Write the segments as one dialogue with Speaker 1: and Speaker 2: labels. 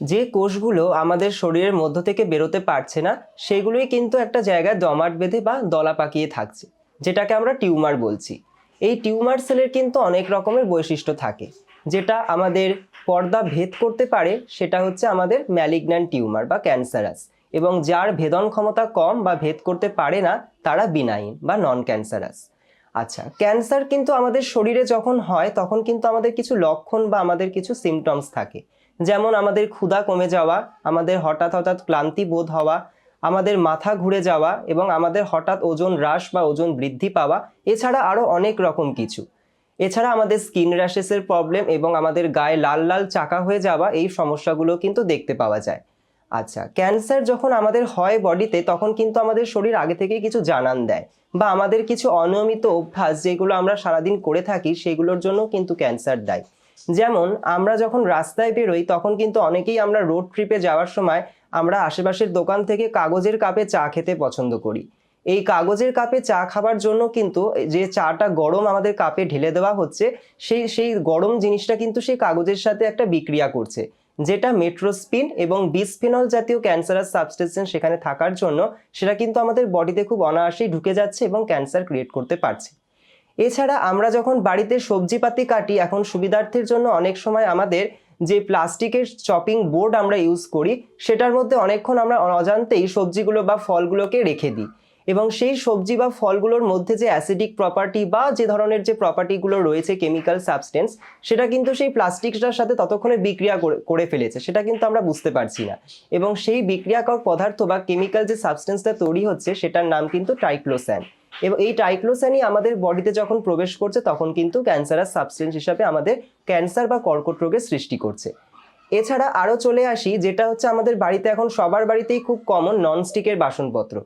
Speaker 1: যে কোষগুলো আমাদের শরীরের মধ্য থেকে বেরোতে পারছে না, সেগুলোই কিন্তু একটা জায়গায় দমাট বেঁধে বা দলা পাকিয়ে থাকছে, যেটাকে আমরা টিউমার বলছি। এই টিউমার সেলের কিন্তু অনেক রকমের বৈশিষ্ট্য থাকে, যেটা আমাদের পর্দা ভেদ করতে পারে, সেটা হচ্ছে আমাদের ম্যালিগন্যান্ট টিউমার বা ক্যান্সারাস, এবং যার ভেদন ক্ষমতা কম বা ভেদ করতে পারে না, তারা বিনাইন বা নন ক্যান্সারাস আচ্ছা ক্যান্সার কিন্তু আমাদের শরীরে যখন হয়, তখন কিন্তু আমাদের কিছু লক্ষণ বা আমাদের কিছু সিমটমস থাকে যেমন আমাদের ক্ষুধা কমে যাওয়া, আমাদের হঠাৎ হঠাৎ ক্লান্তি বোধ হওয়া, আমাদের মাথা ঘুরে যাওয়া এবং আমাদের হঠাৎ ওজন হ্রাস বা ওজন বৃদ্ধি পাওয়া, এছাড়া আরও অনেক রকম কিছু। এছাড়া আমাদের স্কিন র্যাশেসের প্রবলেম এবং আমাদের গায়ে লাল লাল চাকা হয়ে যাওয়া এই সমস্যাগুলো কিন্তু দেখতে পাওয়া যায়। আচ্ছা ক্যান্সার যখন আমাদের হয় বডিতে, তখন কিন্তু আমাদের শরীর আগে থেকেই কিছু জানান দেয় বা আমাদের কিছু অনিয়মিত অভ্যাস যেগুলো আমরা সারাদিন করে থাকি, সেগুলোর জন্য কিন্তু ক্যান্সার দেয়। যেমন আমরা যখন রাস্তায় বেরোই, তখন কিন্তু অনেকেই আমরা রোড ট্রিপে যাওয়ার সময় আমরা আশেপাশের দোকান থেকে কাগজের কাপে চা খেতে পছন্দ করি। এই কাগজের কাপে চা খাবার জন্য কিন্তু যে চাটা গরম আমাদের কাপে ঢেলে দেওয়া হচ্ছে, সেই সেই গরম জিনিসটা কিন্তু সেই কাগজের সাথে একটা বিক্রিয়া করছে, যেটা মেট্রোস্পিন এবং বিসফিনল জাতীয় ক্যান্সারাস সাবস্টেন্স সেখানে থাকার জন্য সেটা কিন্তু আমাদের বডিতে খুব অনায়াসেই ঢুকে যাচ্ছে এবং ক্যান্সার ক্রিয়েট করতে পারছে। এছাড়া আমরা যখন বাড়িতে সবজিপাতি কাটি, এখন সুবিধার্থের জন্য অনেক সময় আমাদের যে প্লাস্টিকের চপিং বোর্ড আমরা ইউজ করি, সেটার মধ্যে অনেকক্ষণ আমরা অজান্তেই সবজিগুলো বা ফলগুলোকে রেখে দিই। এবং সেই সবজি বা ফলগুলোর মধ্যে যে অ্যাসিডিক প্রপার্টি বা যে ধরনের যে প্রপার্টিগুলো রয়েছে কেমিক্যাল সাবস্টেন্স সেটা কিন্তু সেই প্লাস্টিকটার সাথে ততক্ষণে বিক্রিয়া করে- ফেলেছে। সেটা কিন্তু আমরা বুঝতে পারছি না। এবং সেই বিক্রিয়াকর পদার্থ বা কেমিক্যাল যে সাবস্টেন্সটা তৈরি হচ্ছে, সেটার নাম কিন্তু ট্রাইক্লোস্যান এবং এই টাইক্লোসানি আমাদের বডিতে যখন প্রবেশ করছে, তখন কিন্তু ক্যান্সারাস সাবস্টেন্স হিসাবে আমাদের ক্যান্সার বা কর্কট রোগের সৃষ্টি করছে। এছাড়া আরও চলে আসি, যেটা হচ্ছে আমাদের বাড়িতে এখন সবার বাড়িতেই খুব কমন ননস্টিকের বাসনপত্র।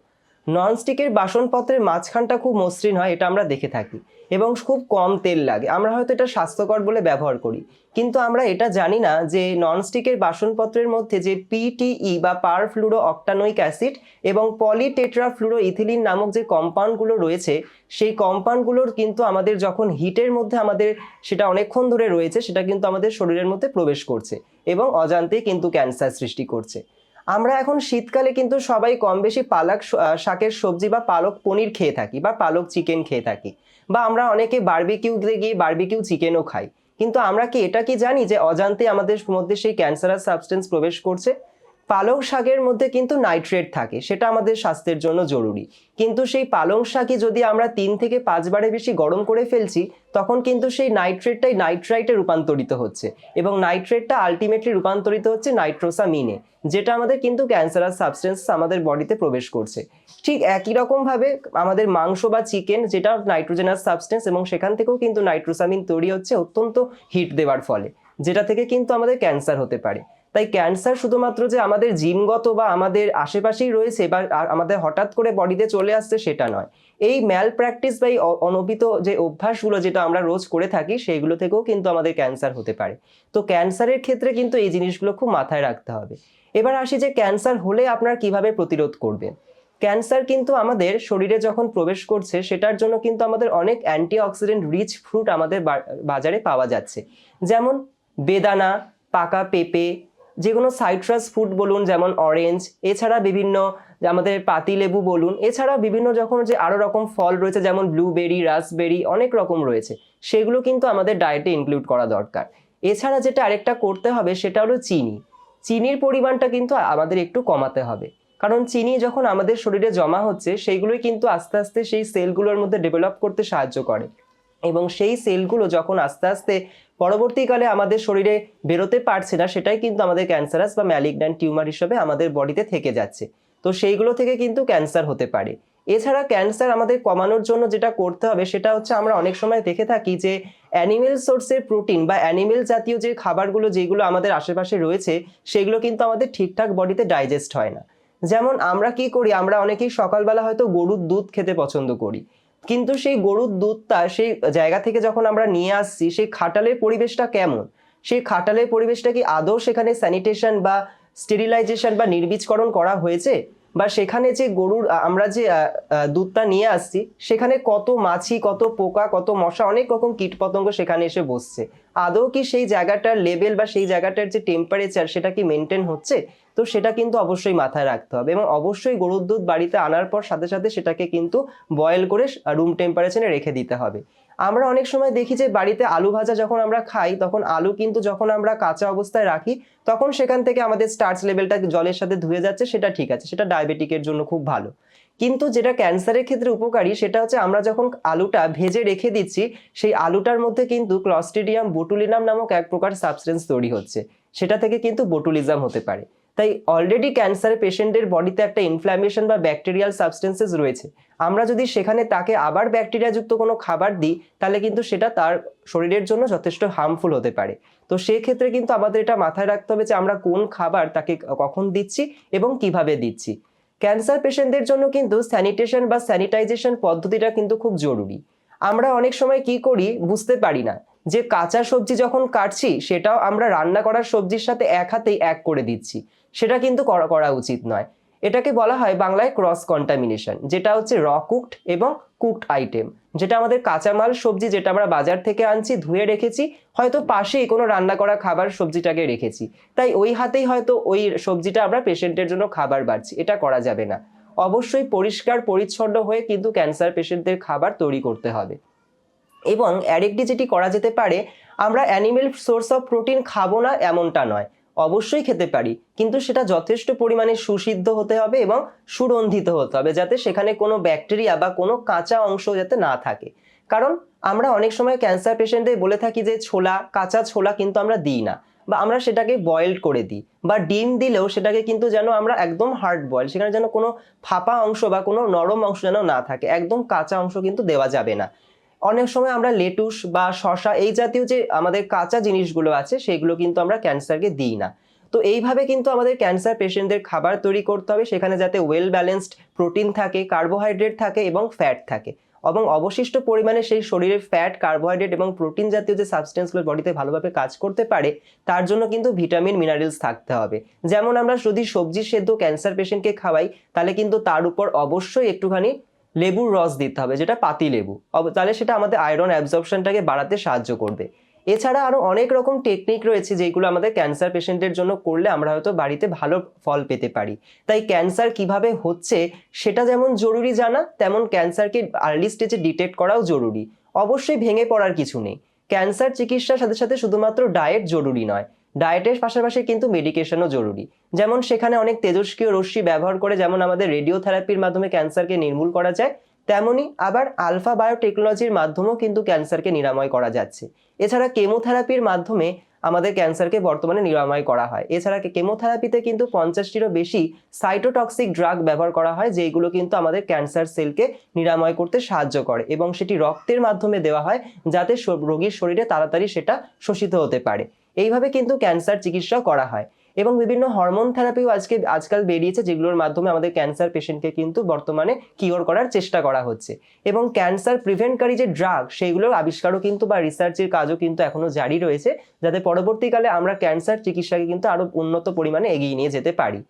Speaker 1: ননস্টিকের বাসনপত্রের মাঝখানটা খুব মসৃণ হয়, এটা আমরা দেখে থাকি। এবং খুব কম তেল লাগে। আমরা হয়তো এটা স্বাস্থ্যকর বলে ব্যবহার করি। কিন্তু আমরা এটা জানি না যে ননস্টিকের বাসনপত্রের মধ্যে যে পিটিই বা পার ফ্লুরো অক্টানোইক অ্যাসিড এবং পলিটেট্রা ফ্লুরো ইথিলিন নামক যে কম্পাউন্ডগুলো রয়েছে, সেই কম্পাউন্ডগুলোর কিন্তু আমাদের যখন হিটের মধ্যে আমাদের সেটা অনেকক্ষণ ধরে রয়েছে, সেটা কিন্তু আমাদের শরীরের মধ্যে প্রবেশ করছে এবং অজান্তেই কিন্তু ক্যান্সার সৃষ্টি করছে। আমরা এখন শীতকালে কিন্তু সবাই কম বেশি পালক শাকের সবজি বা পালক পনির খেয়ে থাকি বা পালক চিকেন খেয়ে থাকি। বা আমরা অনেকে বার্বিকিউতে গিয়ে বার্বিকিউ চিকেনও খাই। কিন্তু আমরা কি এটা কি জানি যে অজান্তে আমাদের মধ্যে সেই ক্যান্সারাস সাবস্টেন্স প্রবেশ করছে? পালং শাকের মধ্যে কিন্তু নাইট্রেট থাকে, সেটা আমাদের স্বাস্থ্যের জন্য জরুরি। কিন্তু সেই পালং শাকই যদি আমরা তিন থেকে পাঁচবারে বেশি গরম করে ফেলছি, তখন কিন্তু সেই নাইট্রেটটাই নাইট্রাইটে রূপান্তরিত হচ্ছে এবং নাইট্রেটটা আলটিমেটলি রূপান্তরিত হচ্ছে নাইট্রোসামিনে, যেটা আমাদের কিন্তু ক্যান্সারাস সাবস্টেন্স আমাদের বডিতে প্রবেশ করছে। ঠিক একই রকমভাবে আমাদের মাংস বা চিকেন যেটা নাইট্রোজেনাস সাবস্টেন্স এবং সেখান থেকেও কিন্তু নাইট্রোসামিন তৈরি হচ্ছে অত্যন্ত হিট দেওয়ার ফলে, যেটা থেকে কিন্তু আমাদের ক্যান্সার হতে পারে। তাই ক্যান্সার শুধুমাত্র যে আমাদের জিনগত বা আমাদের আশেপাশেই রয়েছে বা আমাদের হঠাৎ করে বডিতে চলে আসছে সেটা নয়। এই ম্যাল প্র্যাকটিস বা এই অনভিত যে অভ্যাসগুলো যেটা আমরা রোজ করে থাকি সেইগুলো থেকেও কিন্তু আমাদের ক্যান্সার হতে পারে। তো ক্যান্সারের ক্ষেত্রে কিন্তু এই জিনিসগুলো খুব মাথায় রাখতে হবে। এবার আসি যে ক্যান্সার হলে আপনার কীভাবে প্রতিরোধ করবেন? ক্যান্সার কিন্তু আমাদের শরীরে যখন প্রবেশ করছে সেটার জন্য কিন্তু আমাদের অনেক অ্যান্টিঅক্সিডেন্ট রিচ ফ্রুট আমাদের বাজারে পাওয়া যাচ্ছে। যেমন বেদানা, পাকা পেঁপে যে কোনো সাইট্রাস ফ্রুট বলুন, যেমন অরেঞ্জ এছাড়া বিভিন্ন আমাদের পাতিলেবু বলুন এছাড়া বিভিন্ন যখন যে আরও রকম ফল রয়েছে, যেমন ব্লুবেরি রাসবেরি অনেক রকম রয়েছে, সেগুলো কিন্তু আমাদের ডায়েটে ইনক্লুড করা দরকার। এছাড়া যেটা আরেকটা করতে হবে, সেটা হলো চিনি। চিনির পরিমাণটা কিন্তু আমাদের একটু কমাতে হবে। কারণ চিনি যখন আমাদের শরীরে জমা হচ্ছে সেইগুলোই কিন্তু আস্তে আস্তে সেই সেলগুলোর মধ্যে ডেভেলপ করতে সাহায্য করে। এবং সেই সেলগুলো যখন আস্তে আস্তে পরবর্তীকালে আমাদের শরীরে বেরোতে পারছে না, সেটাই কিন্তু আমাদের ক্যান্সারাস বা ম্যালিগন্যান্ট টিউমার হিসেবে আমাদের বডিতে থেকে যাচ্ছে। তো সেইগুলো থেকে কিন্তু ক্যান্সার হতে পারে। এছাড়া ক্যান্সার আমাদের কমানোর জন্য যেটা করতে হবে, সেটা হচ্ছে আমরা অনেক সময় দেখে থাকি যে অ্যানিমেল সোর্সের প্রোটিন বা অ্যানিমেল জাতীয় যে খাবারগুলো যেগুলো আমাদের আশেপাশে রয়েছে, সেগুলো কিন্তু আমাদের ঠিকঠাক বডিতে ডাইজেস্ট হয় না। যেমন আমরা কি করি, আমরা অনেকেই সকালবেলা হয়তো গরুর দুধ খেতে পছন্দ করি। কিন্তু সেই গরুর দুধটা, সেই জায়গা থেকে যখন আমরা নিয়ে আসছি, সেই খাটালের পরিবেশটা কেমন? সেই খাটালের পরিবেশটা কি আদৌ সেখানে স্যানিটেশন বা স্টেরিলাইজেশন বা নির্বীজকরণ করা হয়েছে? বা সেখানে যে গরুর আমরা যে দুধটা নিয়ে আসছি, সেখানে কত মাছি, কত পোকা, কত মশা, অনেক রকম কীটপতঙ্গ সেখানে এসে বসছে। আদৌ কি সেই জায়গাটার লেভেল বা সেই জায়গাটার যে টেম্পারেচার সেটা কি মেনটেন হচ্ছে? তো সেটা কিন্তু অবশ্যই মাথায় রাখতে হবে এবং অবশ্যই গরুর দুধ বাড়িতে আনার পর সাথে সাথে সেটাকে কিন্তু বয়েল করে রুম টেম্পারেচারে রেখে দিতে হবে। আমরা অনেক সময় দেখি যে বাড়িতে আলু ভাজা যখন আমরা খাই, তখন আলু কিন্তু যখন আমরা কাঁচা অবস্থায় রাখি, তখন সেখান থেকে আমাদের স্টার্চ লেভেলটা জলের সাথে ধুয়ে যাচ্ছে, সেটা ঠিক আছে, সেটা ডায়াবেটিকের জন্য খুব ভালো। কিন্তু যেটা ক্যান্সারের ক্ষেত্রে উপকারী, সেটা হচ্ছে আমরা যখন আলুটা ভেজে রেখে দিচ্ছি, সেই আলুটার মধ্যে কিন্তু ক্লস্টিডিয়াম বোটুলিনাম নামক এক প্রকার সাবস্টেন্স তৈরি হচ্ছে। সেটা থেকে কিন্তু বোটুলিজম হতে পারে। তাই অলরেডি ক্যান্সার পেশেন্টের বডিতে একটা ইনফ্ল্যামেশন বা ব্যাকটেরিয়াল সাবস্টেন্সেস রয়েছে। আমরা যদি সেখানে তাকে আবার ব্যাকটেরিয়াযুক্ত কোনো খাবার দিই, তাহলে কিন্তু সেটা তার শরীরের জন্য যথেষ্ট হার্মফুল হতে পারে। তো সেক্ষেত্রে কিন্তু আমাদের এটা মাথায় রাখতে হবে যে আমরা কোন খাবার তাকে কখন দিচ্ছি এবং কীভাবে দিচ্ছি। ক্যান্সার পেশেন্টদের জন্য কিন্তু স্যানিটেশন বা স্যানিটাইজেশন পদ্ধতিটা কিন্তু খুব জরুরি। আমরা অনেক সময় কি করি বুঝতে পারি না যে কাঁচা সবজি যখন কাটছি, সেটাও আমরা রান্না করার সবজির সাথে এক হাতেই এক করে দিচ্ছি। সেটা কিন্তু করা উচিত নয়। এটাকে বলা হয় বাংলায় ক্রস কন্টামিনেশন যেটা হচ্ছে র কুকড এবং কুকড আইটেম যেটা আমাদের কাঁচামাল সবজি যেটা আমরা বাজার থেকে আনছি, ধুয়ে রেখেছি, হয়তো পাশেই কোনো রান্না করা খাবার সবজিটাকে রেখেছি। তাই ওই হাতেই হয়তো ওই সবজিটা আমরা পেশেন্টের জন্য খাবার বাড়ছি, এটা করা যাবে না। অবশ্যই পরিষ্কার, পরিচ্ছন্ন হয়ে কিন্তু ক্যান্সার পেশেন্টদের খাবার তৈরি করতে হবে। এবং আরেকটি যেটি করা যেতে পারে, আমরা অ্যানিমেল সোর্স অফ প্রোটিন খাব না এমনটা নয়। অবশ্যই খেতে পারি। কিন্তু সেটা যথেষ্ট পরিমাণে সুসিদ্ধ হতে হবে এবং সুরন্ধিত হতে হবে যাতে সেখানে কোনো ব্যাকটেরিয়া বা কোনো কাঁচা অংশ যাতে না থাকে। কারণ আমরা অনেক সময় ক্যান্সার পেশেন্টদের বলে থাকি যে ছোলা, কাঁচা ছোলা কিন্তু আমরা দিই না বা আমরা সেটাকে বয়েলড করে দিই বা ডিম দিলেও সেটাকে কিন্তু যেন আমরা একদম হার্ড বয়েল সেখানে যেন কোনো ফাঁপা অংশ বা কোনো নরম অংশ যেন না থাকে, একদম কাঁচা অংশ কিন্তু দেওয়া যাবে না। অনেক সময় আমরা লেটুস বা শশা এই জাতীয় যে আমাদের কাঁচা জিনিসগুলো আছে, সেগুলো কিন্তু আমরা ক্যান্সারকে দিই না। তো এইভাবে কিন্তু আমাদের ক্যান্সার পেশেন্টদের খাবার তৈরি করতে হবে, সেখানে যাতে ওয়েল ব্যালেন্সড প্রোটিন থাকে কার্বোহাইড্রেট থাকে এবং ফ্যাট থাকে। এবং অবশিষ্ট পরিমাণে সেই শরীরে ফ্যাট কার্বোহাইড্রেট এবং প্রোটিন জাতীয় যে সাবস্টেন্সগুলো বডিতে ভালোভাবে কাজ করতে পারে, তার জন্য কিন্তু ভিটামিন মিনারেলস থাকতে হবে। যেমন আমরা যদি সবজি সেদ্ধ ক্যান্সার পেশেন্টকে খাওয়াই, তাহলে কিন্তু তার উপর অবশ্যই একটুখানি লেবুর রস দিতে হবে, যেটা পাতি লেবু। তাহলে সেটা আমাদের আয়রন অ্যাবজর্পশনটাকে বাড়াতে সাহায্য করবে। এছাড়া আরও অনেক রকম টেকনিক রয়েছে, যেগুলো আমাদের ক্যান্সার পেশেন্টের জন্য করলে আমরা হয়তো বাড়িতে ভালো ফল পেতে পারি। তাই ক্যান্সার কীভাবে হচ্ছে, সেটা যেমন জরুরি জানা, তেমন ক্যান্সারকে আর্লি স্টেজে ডিটেক্ট করাও জরুরি। অবশ্যই ভেঙে পড়ার কিছু নেই। ক্যান্সার চিকিৎসার সাথে সাথে শুধুমাত্র ডায়েট জরুরি নয়। ডায়েটের পাশাপাশি কিন্তু মেডিকেশনও জরুরি। যেমন সেখানে অনেক তেজস্ক্রিয় রশ্মি ব্যবহার করে যেমন আমাদের রেডিওথেরাপির মাধ্যমে ক্যান্সারকে নির্মূল করা যায়, তেমনি আবার আলফা বায়োটেকনোলজির মাধ্যমেও কিন্তু ক্যান্সারকে নিরাময় করা যাচ্ছে। এছাড়া কেমোথেরাপির মাধ্যমে আমাদের ক্যান্সারকে বর্তমানে নিরাময় করা হয়। এছাড়া কেমোথেরাপিতে কিন্তু পঞ্চাশটিরও বেশি সাইটোটক্সিক ড্রাগ ব্যবহার করা হয় যেগুলো কিন্তু আমাদের ক্যান্সার সেলকে নিরাময় করতে সাহায্য করে এবং সেটি রক্তের মাধ্যমে দেওয়া হয় যাতে রোগীর শরীরে তাড়াতাড়ি সেটা শোষিত হতে পারে। এইভাবে কিন্তু ক্যান্সার চিকিৎসা করা হয়। এবং বিভিন্ন হরমোন থেরাপিও আজকে, আজকাল বেরিয়েছে যেগুলোর মাধ্যমে আমাদের ক্যান্সার পেশেন্টকে কিন্তু বর্তমানে কিওর করার চেষ্টা করা হচ্ছে। এবং ক্যান্সার প্রিভেন্টকারী যে ড্রাগ সেইগুলোর আবিষ্কারও কিন্তু বা রিসার্চের কাজও কিন্তু এখনও জারি রয়েছে, যাতে পরবর্তীকালে আমরা ক্যান্সার চিকিৎসাকে কিন্তু আরও উন্নত পরিমাণে এগিয়ে নিয়ে যেতে পারি।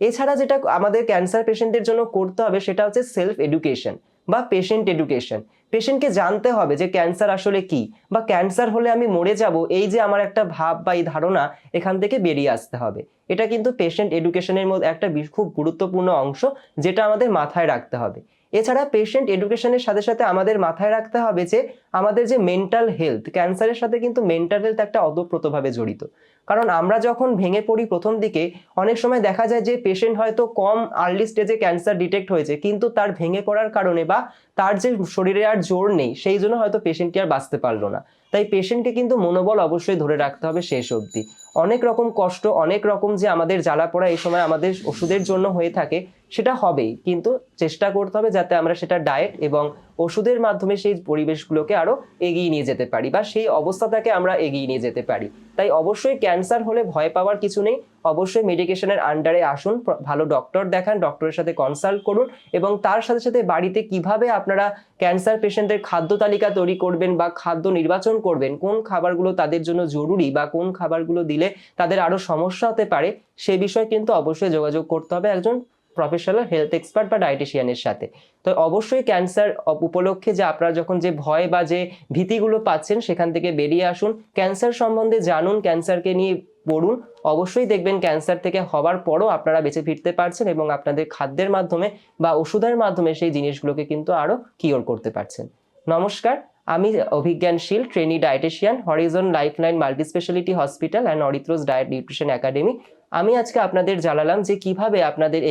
Speaker 1: এছাড়া যেটা আমাদের ক্যান্সার পেশেন্টের জন্য করতে হবে, সেটা হচ্ছে সেলফ এডুকেশন বা পেশেন্ট এডুকেশন পেশেন্টকে জানতে হবে যে ক্যান্সার আসলে কি বা ক্যান্সার হলে আমি মরে যাব, এই যে আমার একটা ভাব বা এই ধারণা এখান থেকে বেরিয়ে আসতে হবে। এটা কিন্তু পেশেন্ট এডুকেশনের মধ্যে একটা খুব গুরুত্বপূর্ণ অংশ যেটা আমাদের মাথায় রাখতে হবে। এছাড়া পেশেন্ট এডুকেশনের সাথে সাথে আমাদের মাথায় রাখতে হবে যে আমাদের যে মেন্টাল হেলথ ক্যান্সারের সাথে কিন্তু মেন্টাল হেলথ একটা অতপ্রতভাবে জড়িত। কারণ আমরা যখন ভেঙে পড়ি প্রথম দিকে, অনেক সময় দেখা যায় যে পেশেন্ট হয়তো কম আর্লি স্টেজে ক্যান্সার ডিটেক্ট হয়েছে, কিন্তু তার ভেঙে পড়ার কারণে বা তার যে শরীরে আর জোর নেই, সেই জন্য হয়তো পেশেন্টটি আর বাঁচতে পারল না। তাই পেশেন্টকে কিন্তু মনোবল অবশ্যই ধরে রাখতে হবে শেষ অবধি। অনেক রকম কষ্ট, অনেক রকম যে আমাদের জ্বালা পড়া এই সময় আমাদের ওষুধের জন্য হয়ে থাকে, সেটা হবেই। কিন্তু চেষ্টা করতে হবে যাতে আমরা সেটা ডায়েট এবং ওষুধের মাধ্যমে সেই পরিবেশগুলোকে আরও এগিয়ে নিয়ে যেতে পারি বা সেই অবস্থাটাকে আমরা এগিয়ে নিয়ে যেতে পারি। তাই অবশ্যই ক্যান্সার হলে ভয় পাওয়ার কিছু নেই। অবশ্যই মেডিকেশনের আন্ডারে আসুন ভালো ডক্টর দেখান ডক্টরের সাথে কনসাল্ট করুন এবং তার সাথে সাথে বাড়িতে কীভাবে আপনারা ক্যান্সার পেশেন্টদের খাদ্য তালিকা তৈরি করবেন বা খাদ্য নির্বাচন করবেন, কোন খাবারগুলো তাদের জন্য জরুরি বা কোন খাবারগুলো দিলে তাদের আরও সমস্যা হতে পারে, সে বিষয়ে কিন্তু অবশ্যই যোগাযোগ করতে হবে একজন প্রফেশনাল হেলথ এক্সপার্ট বা ডায়েটিশিয়ানের সাথে। তো অবশ্যই ক্যান্সার উপলক্ষে যে আপনারা যখন যে ভয় বা যে ভীতিগুলো পাচ্ছেন, সেখান থেকে বেরিয়ে আসুন। ক্যান্সার সম্বন্ধে জানুন ক্যান্সারকে নিয়ে পড়ুন। অবশ্যই দেখবেন ক্যান্সার থেকে হওয়ার পরও আপনারা বেঁচে ফিরতে পারছেন এবং আপনাদের খাদ্যের মাধ্যমে বা ওষুধের মাধ্যমে সেই জিনিসগুলোকে কিন্তু আরও কিওর করতে পারছেন। নমস্কার, আমি Abhigyanshil trainee dietitian horizon lifeline multi speciality hospital and অরিথ্রোস diet nutrition academy আমি আজকে আপনাদের জানালাম যে কীভাবে আপনাদের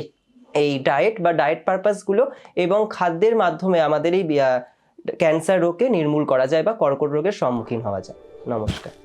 Speaker 1: এই ডায়েট বা ডায়েট পারপাসগুলো এবং খাদ্যের মাধ্যমে আমাদের এই ক্যান্সার রোগকে নির্মূল করা যায় বা কর্কট রোগের সম্মুখীন হওয়া যায়। নমস্কার।